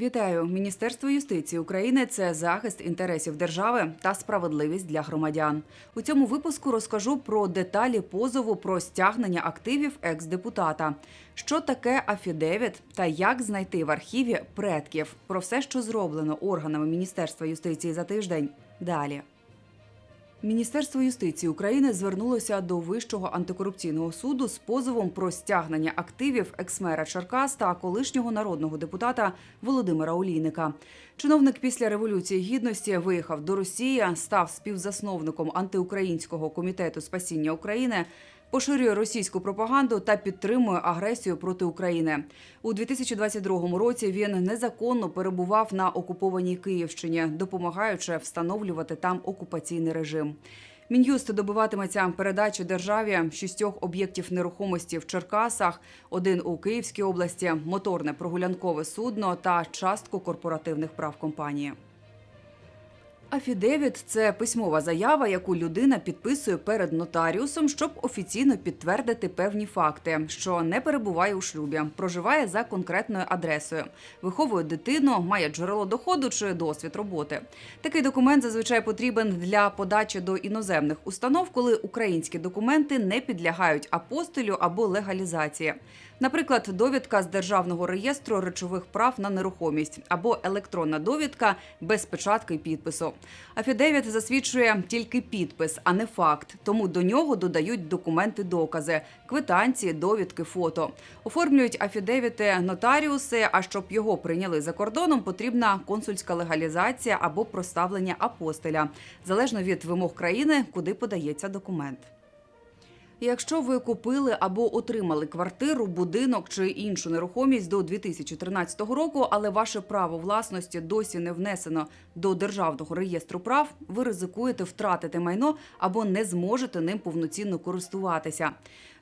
Вітаю! Міністерство юстиції України це захист інтересів держави та справедливість для громадян. У цьому випуску розкажу про деталі позову про стягнення активів екс-депутата. Що таке афідевіт та як знайти в архіві предків. Про все, що зроблено органами Міністерства юстиції за тиждень. Далі. Міністерство юстиції України звернулося до Вищого антикорупційного суду з позовом про стягнення активів ексмера Черкас та колишнього народного депутата Володимира Олійника. Чиновник після революції гідності виїхав до Росії, став співзасновником антиукраїнського комітету спасіння України. Поширює російську пропаганду та підтримує агресію проти України у 2022 році. Він незаконно перебував на окупованій Київщині, допомагаючи встановлювати там окупаційний режим. Мін'юст добиватиметься передачі державі шістьох об'єктів нерухомості в Черкасах, один у Київській області, моторне прогулянкове судно та частку корпоративних прав компанії. Афідевіт це письмова заява, яку людина підписує перед нотаріусом, щоб офіційно підтвердити певні факти, що не перебуває у шлюбі, проживає за конкретною адресою, виховує дитину, має джерело доходу чи досвід роботи. Такий документ зазвичай потрібен для подачі до іноземних установ, коли українські документи не підлягають апостилю або легалізації. Наприклад, довідка з державного реєстру речових прав на нерухомість або електронна довідка без печатки і підпису. Афідевіт засвідчує тільки підпис, а не факт. Тому до нього додають документи-докази, квитанції, довідки, фото. Оформлюють афідевіти нотаріуси. А щоб його прийняли за кордоном, потрібна консульська легалізація або проставлення апостиля, залежно від вимог країни, куди подається документ. Якщо ви купили або отримали квартиру, будинок чи іншу нерухомість до 2013 року, але ваше право власності досі не внесено до державного реєстру прав, ви ризикуєте втратити майно або не зможете ним повноцінно користуватися.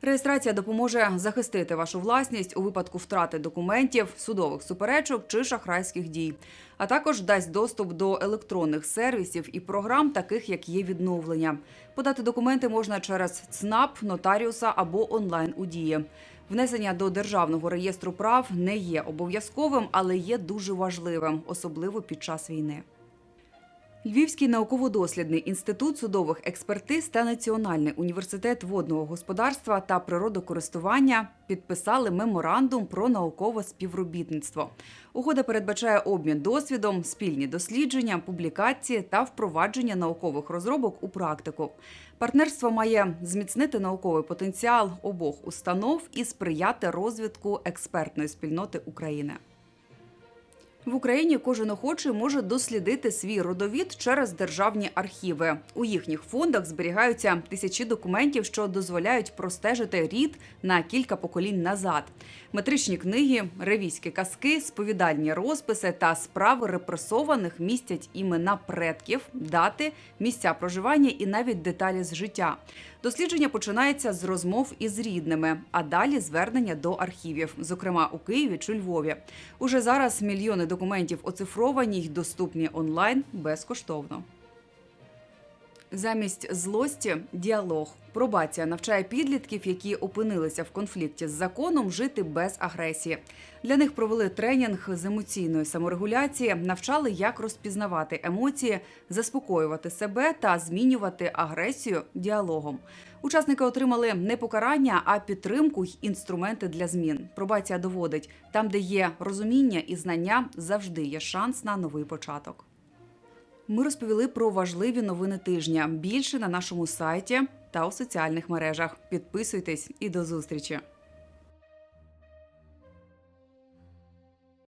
Реєстрація допоможе захистити вашу власність у випадку втрати документів, судових суперечок чи шахрайських дій, а також дасть доступ до електронних сервісів і програм, таких як є відновлення. Подати документи можна через ЦНАП, нотаріуса або онлайн у дії. Внесення до державного реєстру прав не є обов'язковим, але є дуже важливим, особливо під час війни. Львівський науково-дослідний інститут судових експертиз та Національний університет водного господарства та природокористування підписали меморандум про наукове співробітництво. Угода передбачає обмін досвідом, спільні дослідження, публікації та впровадження наукових розробок у практику. Партнерство має зміцнити науковий потенціал обох установ і сприяти розвитку експертної спільноти України. В Україні кожен охочий може дослідити свій родовід через державні архіви. У їхніх фондах зберігаються тисячі документів, що дозволяють простежити рід на кілька поколінь назад. Метричні книги, ревізькі казки, сповідальні розписи та справи репресованих містять імена предків, дати, місця проживання і навіть деталі з життя. Дослідження починається з розмов із рідними, а далі звернення до архівів, зокрема у Києві чи Львові. Уже зараз мільйони документів оцифровані й доступні онлайн безкоштовно. Замість злості діалог. Пробація навчає підлітків, які опинилися в конфлікті з законом, жити без агресії. Для них провели тренінг з емоційної саморегуляції, навчали, як розпізнавати емоції, заспокоювати себе та змінювати агресію діалогом. Учасники отримали не покарання, а підтримку й інструменти для змін. Пробація доводить, там, де є розуміння і знання, завжди є шанс на новий початок. Ми розповіли про важливі новини тижня. Більше на нашому сайті та у соціальних мережах. Підписуйтесь і до зустрічі.